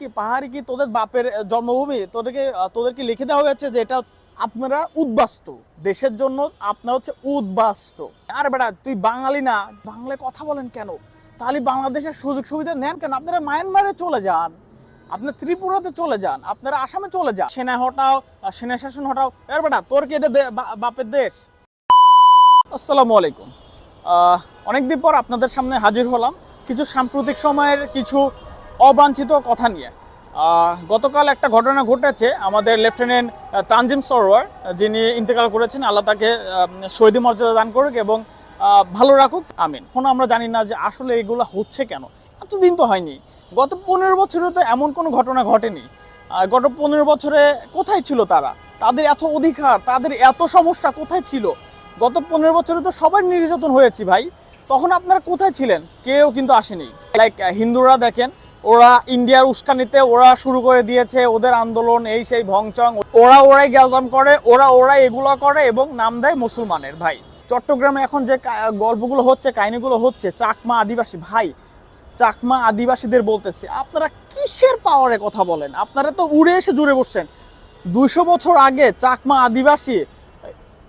কি পাহাড়ি কি তোদের বাপের জন্মভূমি? তোদেরকে আহ, তোদের কি লিখে দেওয়া হয়েছে যে এটা আপনারা উদ্বাস্তু। দেশের জন্য আপনার হচ্ছে উদ্বাস্তু। আর বেটা তুই বাঙালি না বাংলায় কথা বলেন কেন? তাহলে বাংলাদেশের সুযোগ সুবিধা নেন কেন? আপনারা মায়ানমারে চলে যান। আপনার ত্রিপুরাতে চলে যান। আপনারা আসামে চলে যান। সেনা হটাও সেনা শাসন হটাও। এর বেটা তোর কি এটা বাপের দেশ? আসসালামু আলাইকুম। অনেকদিন পর আপনাদের সামনে হাজির হলাম। কিছু সাম্প্রতিক সময়ের কিছু অবাঞ্ছিত কথা নিয়ে। গতকাল একটা ঘটনা ঘটেছে আমাদের লেফটেন্যান্ট তানজিম সরোয়ার, যিনি ইন্তেকাল করেছেন, আল্লাহ তাকে শহীদি মর্যাদা দান করুক এবং ভালো রাখুক, আমিন। এখন আমরা জানি না যে আসলে এগুলো হচ্ছে কেন। এতদিন তো হয়নি। গত পনেরো বছরে তো এমন কোনো ঘটনা ঘটেনি। গত পনেরো বছরে কোথায় ছিল তারা? তাদের এত অধিকার, তাদের এত সমস্যা কোথায় ছিল? গত পনেরো বছরে তো সবাই নির্যাতন হয়েছি ভাই। তখন আপনারা কোথায় ছিলেন? কেউ কিন্তু আসেনি। লাইক হিন্দুরা দেখেন ওরা ইন্ডিয়ার উস্কানিতে ওরা শুরু করে দিয়েছে ওদের আন্দোলন, এই সেই ভংচং। ওরা ওরাই গ্যালজাম করে, ওরা ওরাই এগুলো করে এবং নাম দেয় মুসলমানের ভাই। চট্টগ্রামে এখন যে গল্পগুলো হচ্ছে, কাহিনিগুলো হচ্ছে, চাকমা আদিবাসী ভাই, চাকমা আদিবাসীদের বলতেছে, আপনারা কিসের পাওয়ারে কথা বলেন? আপনারা তো উড়ে এসে জুড়ে বসছেন। দুইশো বছর আগে চাকমা আদিবাসী,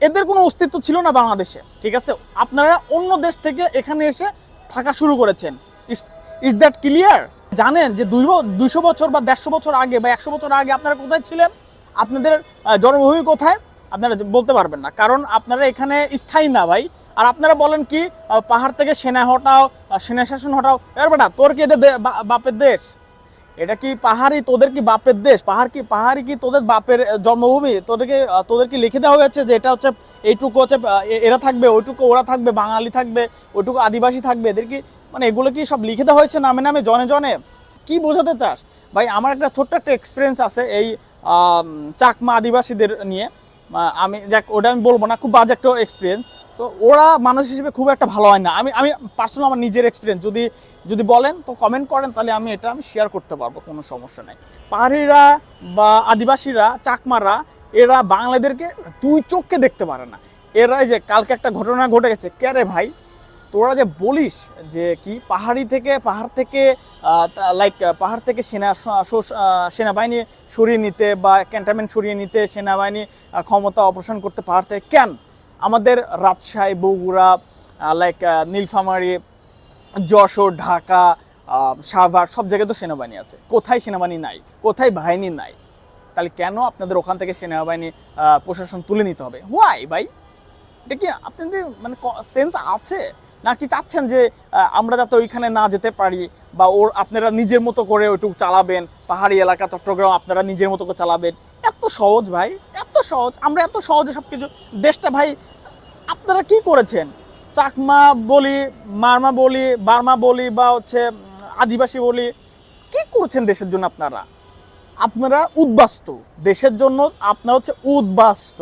এদের কোনো অস্তিত্ব ছিল না বাংলাদেশে, ঠিক আছে? আপনারা অন্য দেশ থেকে এখানে এসে থাকা শুরু করেছেন। Is is that clear? জানেন যে দুই দুইশো বছর বা দেড়শো বছর আগে বা একশো বছর আগে আপনারা কোথায় ছিলেন? আপনাদের জন্মভূমি কোথায়? আপনারা বলতে পারবেন না। কারণ আপনারা এখানে স্থায়ী না ভাই। আর আপনারা বলেন কি পাহাড় থেকে সেনা হটাও সেনা শাসন হটাও। এর তোর কি এটা বাপের দেশ? এটা কি পাহাড়ি তোদের কি বাপের দেশ? পাহাড় কি পাহাড়ি কি তোদের বাপের জন্মভূমি? তোদেরকে আহ, তোদের কি লিখে দেওয়া হয়েছে যে এটা হচ্ছে এইটুকু হচ্ছে এরা থাকবে ওইটুকু ওরা থাকবে বাঙালি থাকবে ওইটুকু আদিবাসী থাকবে? এদের কি মানে এগুলো কি সব লিখে দেওয়া হয়েছে নামে নামে, জনে জনে? কি বোঝাতে চাস? ভাই, আমার একটা ছোট্ট একটা এক্সপিরিয়েন্স আছে এই চাকমা আদিবাসীদের নিয়ে। আমি যাক ওটা আমি বলব না, খুব বাজে একটা এক্সপিরিয়েন্স তো ওরা মানুষ হিসেবে খুব একটা ভালো হয় না। আমি আমি পার্সোনাল আমার নিজের এক্সপিরিয়েন্স যদি যদি বলেন, তো কমেন্ট করেন, তাহলে আমি এটা আমি শেয়ার করতে পারব, কোনো সমস্যা নেই। পাহাড়িরা বা আদিবাসীরা, চাকমারা, এরা বাংলাদেরকে দুই চোখকে দেখতে পারে না। এরা যে, কালকে একটা ঘটনা ঘটে গেছে। কে রে ভাই? তোরা যে বলিস যে কি পাহাড়ি থেকে, পাহাড় থেকে লাইক পাহাড় থেকে সেনা সেনাবাহিনী সরিয়ে নিতে বা ক্যান্টনমেন্ট সরিয়ে নিতে সেনাবাহিনী ক্ষমতা অপারেশন করতে পাহাড় থেকে, কেন? আমাদের রাজশাহী, বগুড়া লাইক নীলফামারী, যশোর, ঢাকা সাভার সব জায়গায় তো সেনাবাহিনী আছে। কোথায় সেনাবাহিনী নাই? কোথায় বাহিনী নাই? তাহলে কেন আপনাদের ওখান থেকে সেনাবাহিনী প্রশাসন তুলে নিতে হবে? হোয়াই ভাই? এটা কি আপনাদের মানে সেন্স আছে? নাকি চাচ্ছেন যে আমরা যাতে ওইখানে না যেতে পারি বা ওর আপনারা নিজের মতো করে ওইটুকু চালাবেন, পাহাড়ি এলাকা, চট্টগ্রাম আপনারা নিজের মতো করে চালাবেন? এত সহজ ভাই, এত সহজ। আমরা এত সহজে সব কিছু দেশটা ভাই, আপনারা কি করেছেন? চাকমা বলি, মারমা বলি, বার্মা বলি বা হচ্ছে আদিবাসী বলি, কি করেছেন দেশের জন্য আপনারা? আপনারা উদ্বাস্ত। দেশের জন্য আপনার হচ্ছে উদ্বাস্ত।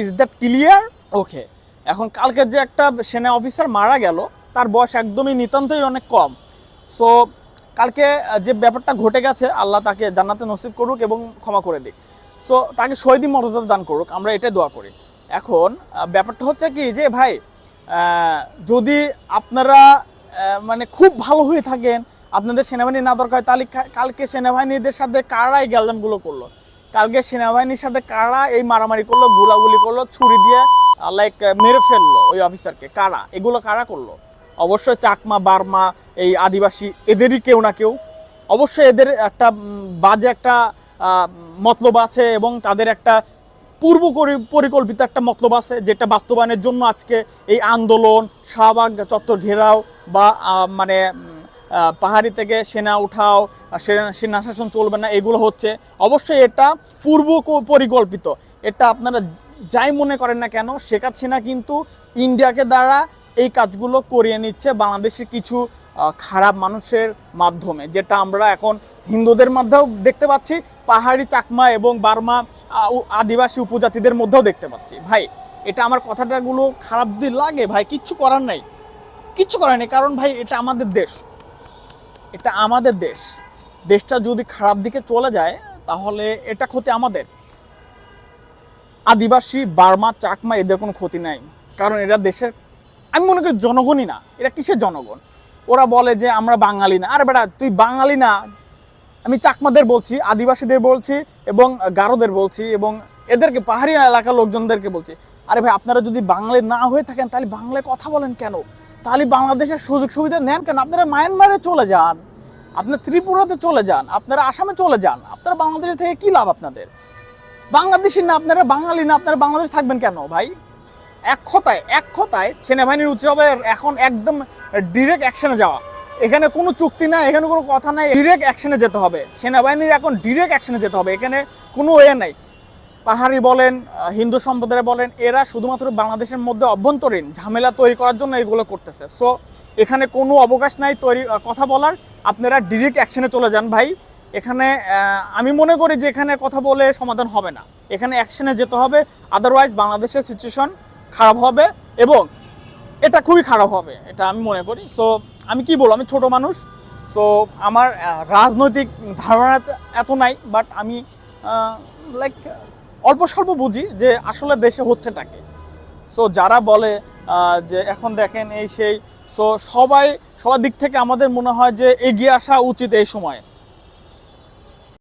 ইজ দ্যাট ক্লিয়ার ওকে এখন কালকে যে একটা সেনা অফিসার মারা গেল, তার বয়স একদমই নিতান্তই অনেক কম। সো কালকে যে ব্যাপারটা ঘটে গেছে, আল্লাহ তাকে জান্নাতে নসিব করুক এবং ক্ষমা করে দিক। সো তাকে শহীদি মর্যাদা দান করুক, আমরা এটাই দোয়া করি। এখন ব্যাপারটা হচ্ছে কি যে, ভাই যদি আপনারা মানে খুব ভালো হয়ে থাকেন, আপনাদের সেনাবাহিনী না দরকার তাহলে কালকে সেনাবাহিনীদের সাথে কারা এই গ্যালজামগুলো করল। কালকে সেনাবাহিনীর সাথে কারা এই মারামারি করল, গুলাগুলি করল, ছুরি দিয়ে লাইক মেরে ফেলল ওই অফিসারকে কারা? এগুলো কারা করল? অবশ্যই চাকমা, বার্মা, এই আদিবাসী, এদেরই কেউ না কেউ। অবশ্যই এদের একটা বাজে একটা মতলব আছে এবং তাদের একটা পূর্ব পরিকল্পিত একটা মতলব আছে যেটা বাস্তবায়নের জন্য আজকে এই আন্দোলন, শাহবাগ চত্বর ঘেরাও বা মানে পাহাড়ি থেকে সেনা উঠাও সেনা- সেনা শাসন চলবে না, এগুলো হচ্ছে। অবশ্যই এটা পূর্ব পরিকল্পিত। এটা আপনারা যাই মনে করেন না কেন শেখ হাসিনা কিন্তু ইন্ডিয়াকে দ্বারা এই কাজগুলো করিয়ে নিচ্ছে বাংলাদেশের কিছু খারাপ মানুষের মাধ্যমে, যেটা আমরা এখন হিন্দুদের মধ্যেও দেখতে পাচ্ছি, পাহাড়ি চাকমা এবং বার্মা আদিবাসী উপজাতিদের মধ্যেও দেখতে পাচ্ছি। ভাই, এটা আমার কথাটাগুলো খারাপ দিয়ে লাগে, ভাই, কিচ্ছু করার নাই। কিচ্ছু করার নেই, কারণ ভাই, এটা আমাদের দেশ। এটা আমাদের দেশ। দেশটা যদি খারাপ দিকে চলে যায়, তাহলে এটা ক্ষতি আমাদের। আদিবাসী, বার্মা, চাকমা এদের কোনো ক্ষতি নাই। কারণ এরা দেশের, আমি মনে করি জনগণই না, এরা কিসের জনগণ? ওরা বলে যে আমরা বাঙালি না। আরে বেটা, তুই বাঙালি না, আমি চাকমাদের বলছি, আদিবাসীদের বলছি এবং গারোদের বলছি এবং এদেরকে, পাহাড়ি এলাকার লোকজনদেরকে বলছি। আরে ভাই, আপনারা যদি বাংলায় না হয়ে থাকেন, তাহলে বাংলায় কথা বলেন কেন? তাহলে বাংলাদেশের সুযোগ সুবিধা নেন কেন? আপনারা মায়ানমারে চলে যান, আপনার ত্রিপুরাতে চলে যান, আপনারা আসামে চলে যান, আপনারা বাংলাদেশে থেকে কি লাভ আপনাদের? বাংলাদেশি না, আপনারা বাঙালি না, আপনারা বাংলাদেশ থাকবেন কেন ভাই? এক কথায় এক কথায় সেনাবাহিনীর উৎসবে এখন একদম ডিরেক্ট অ্যাকশনে যাওয়া। এখানে কোনো চুক্তি নাই, এখানে কোনো কথা নাই ডিরেক্ট অ্যাকশনে যেতে হবে। সেনাবাহিনীর এখন ডিরেক্ট অ্যাকশনে যেতে হবে, এখানে কোনো ওয়ে নাই। পাহাড়ি বলেন হিন্দু সম্প্রদায় বলেন, এরা শুধুমাত্র বাংলাদেশের মধ্যে অভ্যন্তরীণ ঝামেলা তৈরি করার জন্য এগুলো করতেছে। সো এখানে কোনো অবকাশ নাই তৈরি কথা বলার। আপনারা ডিরেক্ট অ্যাকশনে চলে যান ভাই। এখানে আমি মনে করি যে এখানে কথা বলে সমাধান হবে না। এখানে অ্যাকশনে যেতে হবে আদারওয়াইজ বাংলাদেশের সিচুয়েশন খারাপ হবে এবং এটা খুবই খারাপ হবে, এটা আমি মনে করি। সো আমি কি বলব, আমি ছোট মানুষ সো আমার রাজনৈতিক ধারণা এত- নাই বাট আমি লাইক অল্প স্বল্প বুঝি যে আসলে দেশে হচ্ছেটাকে সো যারা বলে যে এখন দেখেন এই সেই সো সবাই, সবার দিক থেকে আমাদের মনে হয় যে এগিয়ে আসা উচিত এই সময়ে।